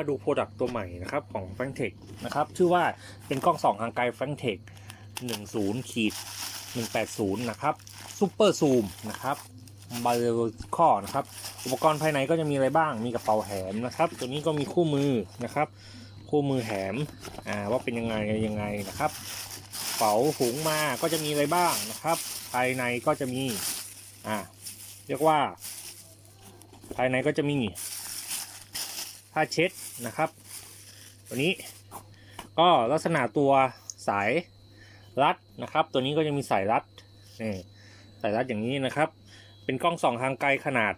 มาดูโปรดักต์ตัวใหม่นะครับของ f r a n t e c h นะครับชื่อว่าเป็นกล้องส่องทางไกล f r a n t e c h 10ขีด180 นะครับซูเปอร์ซูมนะครับบาร์ข้อนะครับ อุปกรณ์ภายในก็จะมีอะไรบ้าง มีกระเป๋าแหมนะครับ ตัวนี้ก็มีคู่มือนะครับ คู่มือแหมอ่าว่าเป็นยังไงยังไงนะครับกระเป๋าหุงมาก็จะมีอะไรบ้างนะครับ ภายในก็จะมีอ่าเรียกว่า ภายในก็จะมี ผ้าเช็ดนะครับ ตัวนี้ก็ลักษณะตัวสายรัดนะครับ ตัวนี้ก็จะมีสายรัดนี่สายรัดอย่างนี้นะครับ เป็นกล้องส่องทางไกลขนาด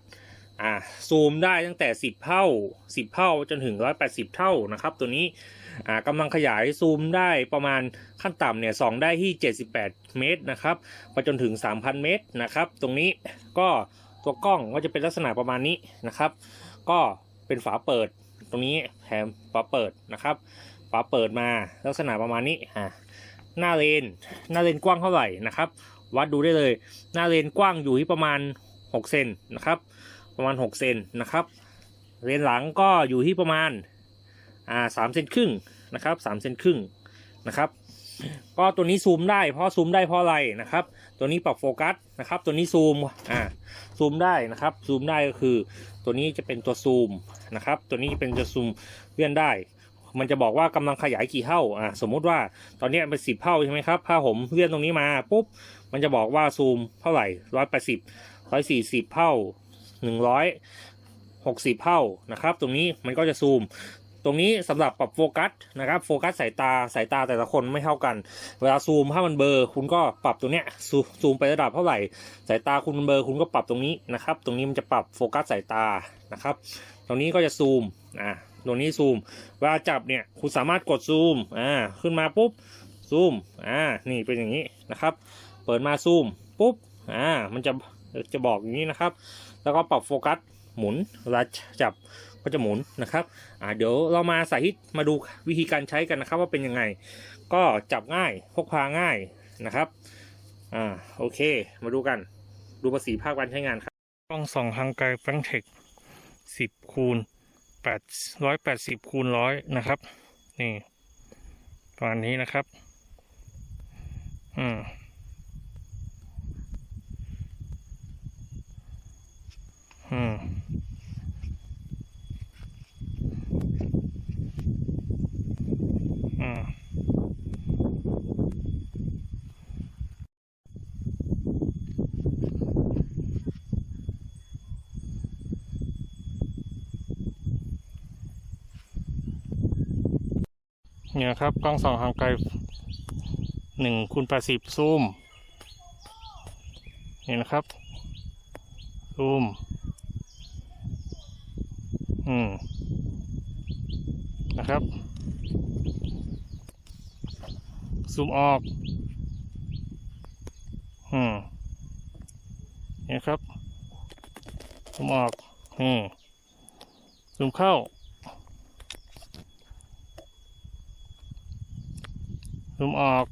อ่าซูมได้ตั้งแต่ 10 เท่า 10 เท่าจนถึง 180 เท่านะครับ ตัวนี้อ่ากำลังขยายซูมได้ประมาณขั้นต่ำเนี่ยส่องได้ที่ 78 เมตรนะครับไปจนถึง 3,000 เมตรนะครับ ตรงนี้ก็ตัวกล้องก็จะเป็นลักษณะประมาณนี้นะครับ ก็เป็นฝาเปิด ตรงนี้แถมฝาเปิดนะครับฝาเปิดมาลักษณะประมาณนี้อ่าหน้าเลนหน้าเลนกว้างเท่าไหร่นะครับ วัดดูได้เลย หน้าเลนกว้างอยู่ที่ประมาณ6เซนนะครับ ประมาณ6เซนนะครับ เลนหลังก็อยู่ที่ประมาณอ่าสามเซนครึ่งนะครับสามเซนครึ่งนะครับ ก็ตัวนี้ซูมได้เพราะซูมได้เพราะอะไรนะครับ ตัวนี้ปรับโฟกัสนะครับ ตัวนี้ซูมอ่าซูมได้นะครับซูมได้ก็คือ ตัวนี้จะเป็นตัวซูมนะครับ ตัวนี้เป็นจะซูมเลื่อนได้ มันจะบอกว่ากำลังขยายกี่เท่าอ่าสมมุติว่าตอนนี้เป็นสิบเท่าใช่ไหมครับถ้าผมเลื่อนตรงนี้มาปุ๊บมันจะบอกว่าซูมเท่าไหร่ร้อยแปดสิบร้อยสี่สิบเท่าหนึ่งร้อยหกสิบเท่านะครับ ตรงนี้มันก็จะซูม ตรงนี้สำหรับปรับโฟกัสนะครับโฟกัสสายตาสายตาแต่ละคนไม่เท่ากัน เวลาซูมถ้ามันเบลอร์คุณก็ปรับตรงเนี้ยซูซูมไประดับเท่าไหร่ สายตาคุณมันเบลอร์คุณก็ปรับตรงนี้นะครับ ตรงนี้มันจะปรับโฟกัสสายตานะครับ ตรงนี้ก็จะซูมอ่าตรงนี้ซูม เวลาจับเนี่ยคุณสามารถกดซูมอ่าขึ้นมาปุ๊บซูมอ่านี่เป็นอย่างนี้นะครับ เปิดมาซูมปุ๊บอ่ามันจะจะบอกอย่างนี้นะครับ แล้วก็ปรับโฟกัสหมุนเวลาจับ ก็จะหมุนนะครับอ่าเดี๋ยวเรามาสาธิตมาดูวิธีการใช้กันนะครับ ว่าเป็นยังไง ก็จับง่ายพกพาง่ายนะครับอ่าโอเค มาดูกัน ดูประสิทธิภาพการใช้งานครับกล้องส่องทางไกลแฟงเทคสิบคูณแปดร้อยแปดสิบคูณร้อยนะครับ นี่ประมาณนี้นะครับ อืมอืม นี่นะครับกล้องส่องทางไกลหนึ่งคูณแปดสิบซูมนี่นะครับซูมอืมนะครับซูมออกอืมนี่ครับซูมออกอืมซูมเข้า ซูมออก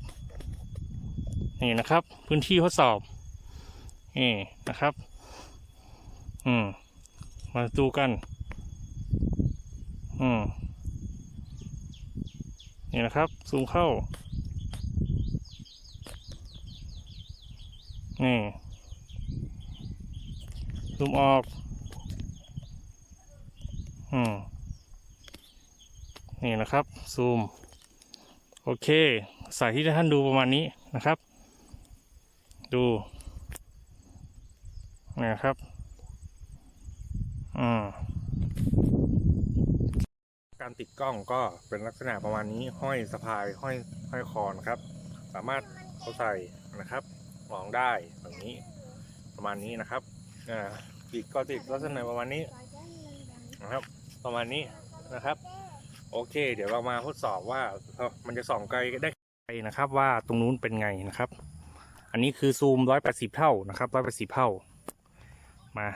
นี่นะครับ พื้นที่ทดสอบนี่นะครับ อืม มาดูกัน อืม นี่นะครับ ซูมเข้า นี่ ซูมออก อืม นี่นะครับ ซูม โอเค สายที่ท่านดูประมาณนี้นะครับ ดูนะครับอืมการติดกล้องก็เป็นลักษณะประมาณนี้ห้อยสะพายห้อยห้อยคอนะครับ สามารถเอาใส่นะครับมองได้แบบนี้ประมาณนี้นะครับอ่าติดก็ติดลักษณะประมาณนี้นะครับ ประมาณนี้นะครับ โอเค เดี๋ยวเรามาทดสอบว่ามันจะส่องไกลได้ ไกลนะครับ ว่าตรงนู้นเป็นไงนะครับ อันนี้คือซูมร้อยแปดสิบเท่านะครับร้อยแปดสิบเท่า มา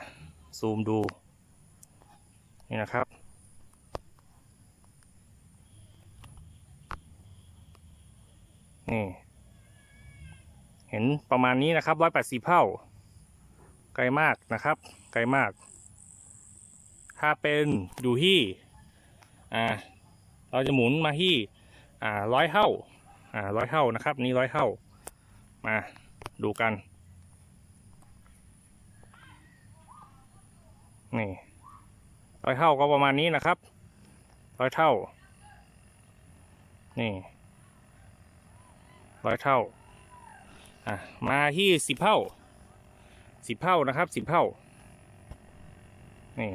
ซูมดูนี่นะครับนี่เห็นประมาณนี้นะครับร้อยแปดสิบเท่า ไกลมากนะครับ ไกลมาก ถ้าเป็นอยู่ที่ อ่า เราจะหมุนมาที่ อ่าร้อยเท่า อ่าร้อยเท่านะครับ นี่ร้อยเท่า มาดูกัน นี่ร้อยเท่าก็ประมาณนี้นะครับร้อยเท่า นี่ร้อยเท่าอะมาที่สิบเท่าสิบเท่านะครับสิบเท่านี่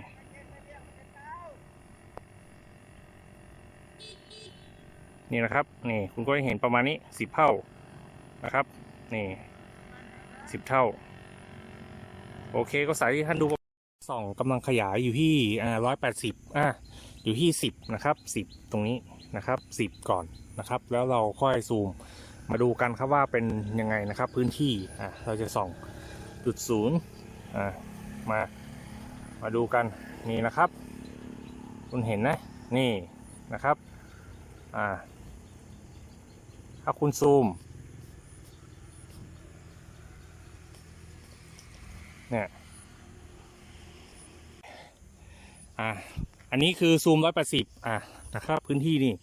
นี่นะครับนี่คุณก็จะเห็นประมาณนี้สิบเท่านะครับนี่สิบเท่า โอเคก็สายที่ท่านดูส่องกำลังขยายอยู่ที่อ่าร้อยแปดสิบอะอยู่ที่สิบนะครับสิบตรงนี้นะครับสิบก่อนนะครับ แล้วเราค่อยซูมมาดูกันครับว่าเป็นยังไงนะครับพื้นที่อะเราจะส่องจุดศูนย์อะมามาดูกันนี่นะครับ คุณเห็นนะนี่นะครับอ่า ถ้าคุณซูม เนี่ย อ่า อันนี้คือซูมร้อยแปดสิบอะนะครับ พื้นที่นี่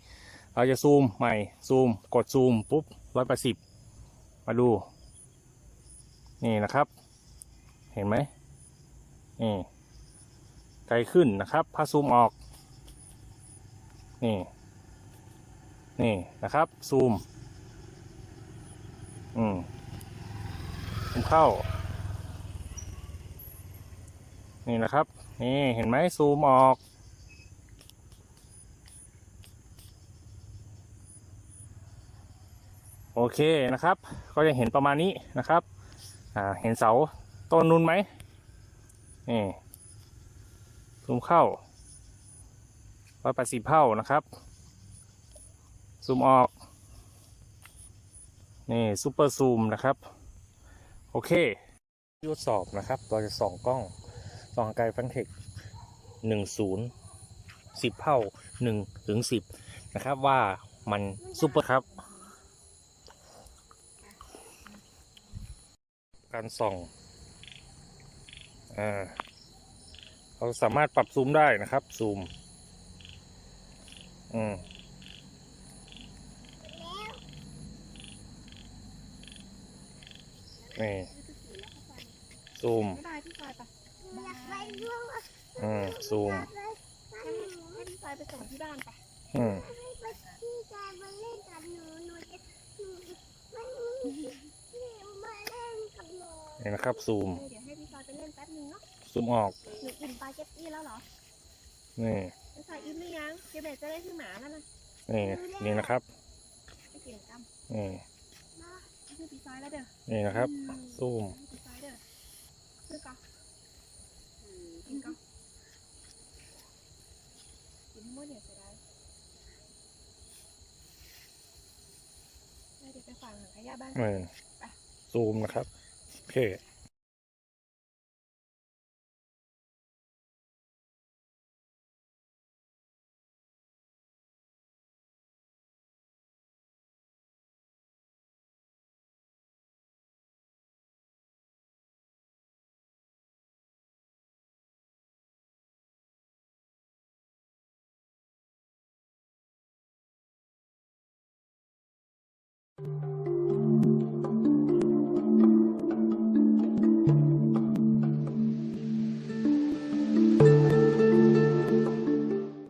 เราจะซูมใหม่ ซูม กดซูม ปุ๊บร้อยแปดสิบ มาดู นี่นะครับ เห็นไหมนี่ไกลขึ้นนะครับพาซูมออก นี่ นี่นะครับ ซูม อืมซูมเข้า นี่นะครับ นี่เห็นไหมซูมออก โอเคนะครับ ก็จะเห็นประมาณนี้นะครับ อ่า เห็นเสาต้นนุ่นไหมนี่ซูมเข้าร้อยแปดสิบเท่านะครับ ซูมออก นี่ซูเปอร์ซูมนะครับ โอเคทดสอบนะครับ เราจะส่องกล้องส่องไกลแฟงเทคหนึ่งศูนย์สิบเท่าหนึ่งถึงสิบนะครับว่ามันซูเปอร์ครับ การส่องอ่าเราสามารถปรับซูมได้นะครับซูม อืม นี่ซูมไม่ได้พี่ชายไปอยากไปร่วมอืมซูมให้พี่ชายไปส่งที่บ้านไปอืมไปที่จะมาเล่นกับหนูหนูจะหนูไม่มีมาเล่นกับหนูนี่นะครับซูม เดี๋ยวให้พี่ชายไปเล่นแป๊บนึงเนาะซูมออกหนูอิ่มปลาเก็ตตี้แล้วเหรอนี่พี่ชายอิ่มหรือยังเดี๋ยวแม่จะได้ชื่หมาแล้วนะนี่นี่นะครับไปเกี่ยงกรรมนี่ ชื่อพี่ชายแล้วเด้อนี่นะครับซูมพี่ชายเด้อชื่อกรรมกินกรรมกินมั่วเดี๋ยวจะได้เดี๋ยวไปฝากหางขยะบ้านนี่ซูมนะครับ โอเค